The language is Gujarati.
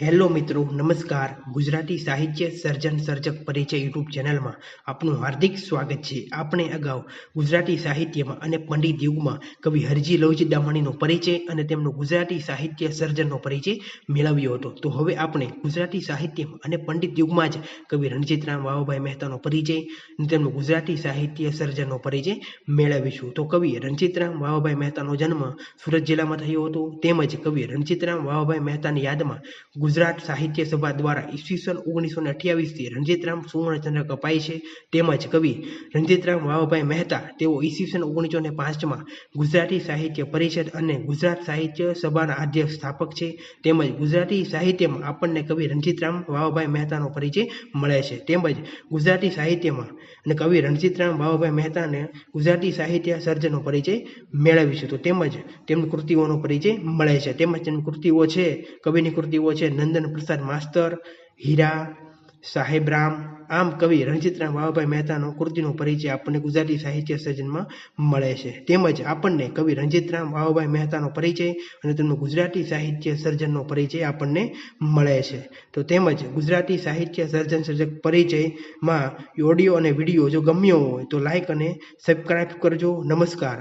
હેલો મિત્રો, નમસ્કાર. ગુજરાતી સાહિત્ય સર્જન સર્જક પરિચય યુટ્યુબ ચેનલમાં આપનું હાર્દિક સ્વાગત છે. આપણે અગાઉ ગુજરાતી સાહિત્યમાં અને પંડિત યુગમાં કવિ હરજી લવજી દામણીનો પરિચય અને તેમનો ગુજરાતી સાહિત્ય સર્જનનો પરિચય મેળવ્યો હતો. તો હવે આપણે ગુજરાતી સાહિત્યમાં અને પંડિત યુગમાં જ કવિ રણજીતરામ વાવાભાઈ મહેતાનો પરિચય અને તેમનો ગુજરાતી સાહિત્ય સર્જનનો પરિચય મેળવીશું. તો કવિ રણજીતરામ વાવાભાઈ મહેતાનો જન્મ સુરત જિલ્લામાં થયો હતો. તેમજ કવિ રણજીતરામ વાવાભાઈ મહેતાની યાદમાં ગુજરાત સાહિત્ય સભા દ્વારા ઈસવીસન ઓગણીસો ને અઠ્યાવીસથી રણજીતરામ સુવર્ણચંદ્રક અપાય છે તેમજ કવિ રણજીતરામ વાવાભાઈ મહેતા, તેઓ ઈસવીસન ઓગણીસો ને પાંચમાં ગુજરાતી સાહિત્ય પરિષદ અને ગુજરાત સાહિત્ય સભાના અધ્યક્ષ સ્થાપક છે. તેમજ ગુજરાતી સાહિત્યમાં આપણને કવિ રણજીતરામ વાવાભાઈ મહેતાનો પરિચય મળે છે. તેમજ ગુજરાતી સાહિત્યમાં અને કવિ રણજીતરામ વાવાભાઈ મહેતાને ગુજરાતી સાહિત્ય સર્જનનો પરિચય મેળવીશું. તો તેમજ તેમની કૃતિઓનો પરિચય મળે છે. તેમજ તેમની કૃતિઓ છે, કવિની કૃતિઓ છે નંદન પ્રસાદ માસ્તર, હીરા, સાહેબ રામ, આમ કવિ રણજીતરામ વાવાભાઈ મહેતાનો કૃતિનો પરિચય આપણને ગુજરાતી સાહિત્ય સર્જનમાં મળે છે. તેમજ આપણને કવિ રણજીતરામ વાવાભાઈ મહેતાનો પરિચય અને તેમનો ગુજરાતી સાહિત્ય સર્જનનો પરિચય આપણને મળે છે. તો તેમજ ગુજરાતી સાહિત્ય સર્જન સર્જક પરિચયમાં ઓડિયો અને વીડિયો જો ગમ્યો હોય તો લાઇક અને સબસ્ક્રાઈબ કરજો. નમસ્કાર.